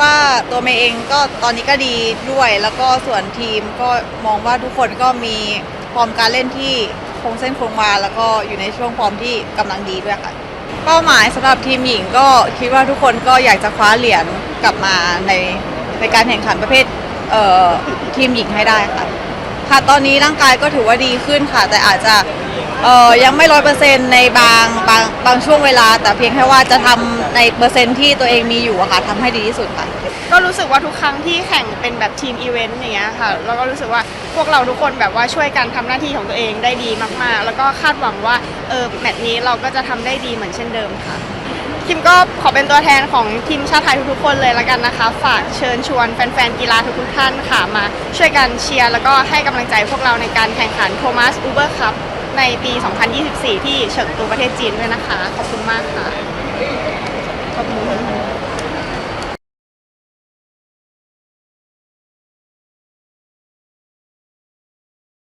ว่าตัวเมย์เองก็ตอนนี้ก็ดีด้วย แล้วก็ส่วนทีมก็มองว่าทุกคนก็มีฟอร์มการเล่นที่คงเส้นคงวาแล้วก็อยู่ในช่วงฟอร์มที่กำลังดีด้วยค่ะ เป้าหมายสำหรับทีมหญิงก็คิดว่าทุกคนก็อยากจะคว้าเหรียญกลับมาในในการแข่งขันประเภทเอ่อทีมหญิงให้ได้ค่ะ ค่ะตอนนี้ร่างกายก็ถือว่าดีขึ้นค่ะ แต่อาจจะ เอ่อยังไม่ร้อยเปอร์เซ็นต์ในบางบางบางช่วงเวลา แต่เพียงแค่ว่าจะทำในเปอร์เซ็นต์ที่ตัวเองมีอยู่อะค่ะทำให้ดีที่สุดค่ะ ก็รู้สึกว่าทุกครั้งที่แข่งเป็นแบบทีมอีเวนต์อย่างเงี้ยค่ะแล้วก็รู้สึกว่าพวกเราทุกคนแบบว่าช่วยกันทำหน้าที่ของตัวเองได้ดีมากๆ แล้วก็คาดหวังว่าเออแมตช์นี้เราก็จะทำได้ดีเหมือนเช่นเดิมค่ะ คิมก็ขอเป็นตัวแทนของทีมชาติไทยทุกๆคนเลยละกันนะคะ ฝากเชิญชวนแฟนๆกีฬาทุกๆท่านค่ะมาช่วยกันเชียร์แล้วก็ให้กำลังใจพวกเราในการแข่งขันโทมัสอูเบอร์คัพ ในปี 2024 ที่เฉิงตูประเทศจีนด้วยนะคะ ขอบคุณมากค่ะ ขอบคุณ